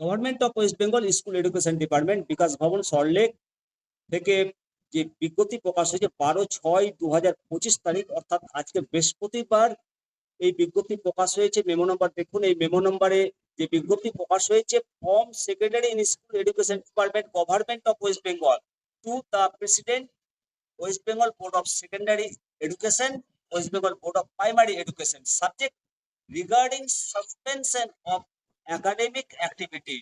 Government of West Bengal school education department Bikash Bhavan Salt Lake থেকে যে বিজ্ঞপ্তি প্রকাশ হয়েছে, বারো ছয় দু হাজার পঁচিশ তারিখ, অর্থাৎ আজকে বৃহস্পতিবার এই বিজ্ঞপ্তি প্রকাশ হয়েছে। মেমো নম্বর দেখুন, এই মেমো নম্বরে যে বিজ্ঞপ্তি প্রকাশ হয়েছে from secretary in school education department government of West Bengal to the president West Bengal board of secondary education West Bengal board of primary education subject regarding suspension of academic activity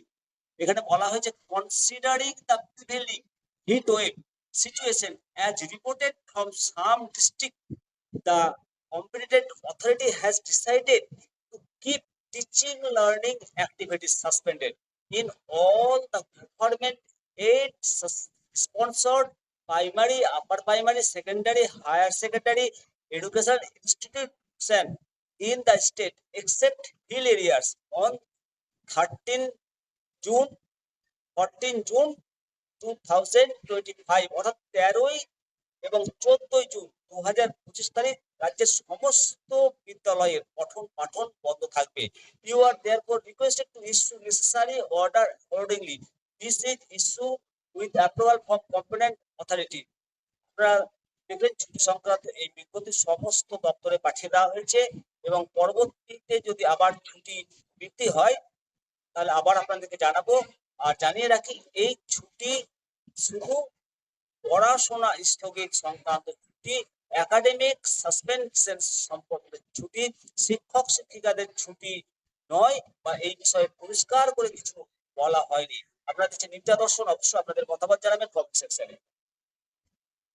এখানে বলা হয়েছে considering the prevailing heat wave situation as reported from some district the competent authority has decided to keep teaching learning activities suspended in all the government aid sponsored primary upper primary secondary higher secondary education institution in the state except hill areas on 13 June 14 June two thousand twenty five অর্থাৎ তেরোই এবং চোদ্দই June দু হাজার পঁচিশ তারিখ রাজ্যের সমস্ত বিদ্যালয়ের পঠন পাঠন বন্ধ থাকবে। You are therefore requested to issue necessary order accordingly this is issue with approval from competent authority আপনারা ছুটি সংক্রান্ত এই বিজ্ঞপ্তি সমস্ত দপ্তরে পাঠিয়ে দেওয়া হয়েছে এবং পরবর্তীতে যদি আবার ছুটি বৃদ্ধি হয় তাহলে আবার আপনাদেরকে জানাব। আর জানিয়ে রাখি, এই ছুটি শুধু পড়াশোনা স্থগিত সংক্রান্ত ছুটি একাডেমিক সাসপেনশন সম্পর্কে ছুটি, শিক্ষক শিক্ষিকাদের ছুটি নয় বা এই বিষয়ে পরিষ্কার করে কিছু বলা হয়নি। আপনারা কিছু নির্যাদর্শন অবশ্যই আপনাদের মতামত জানাবেন কমেন্ট সেকশনে।